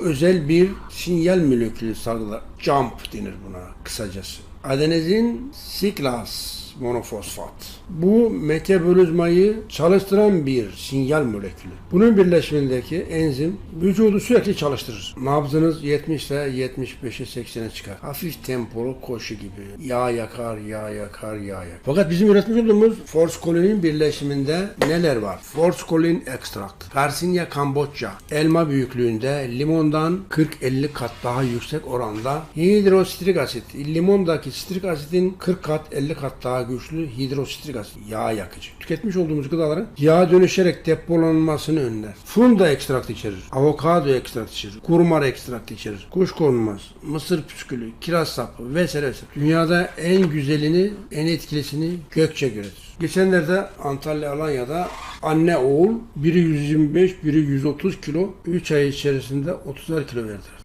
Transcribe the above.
özel bir sinyal molekülü salgılar. Jump denir buna kısacası. Adenozin siklas monofosfat. Bu metabolizmayı çalıştıran bir sinyal molekülü. Bunun birleşimindeki enzim vücudu sürekli çalıştırır. Nabzınız 70 ile 75'e 80'e çıkar. Hafif tempolu koşu gibi. Yağ yakar, yağ yakar, yağ yakar. Fakat bizim üretmiş olduğumuz forskolinin birleşiminde neler var? Forskolin ekstrakt, Garcinia Kamboçya, elma büyüklüğünde limondan 40-50 kat daha yüksek oranda hidrositrik asit. Limondaki sitrik asitin 40 kat 50 kat daha güçlü hidrositrik asit. Yağ yakıcı. Tüketmiş olduğumuz gıdaların yağa dönüşerek depolanmasını önler. Funda ekstrakt içerir. Avokado ekstrakt içerir. Kurmar ekstrakt içerir. Kuşkonmaz, mısır püskülü, kiraz sapı vesaire vesaire. Dünyada en güzelini, en etkilisini Gökçe üretir. Geçenlerde Antalya Alanya'da anne oğul biri 125, biri 130 kilo 3 ay içerisinde 30'ar kilo verdiler.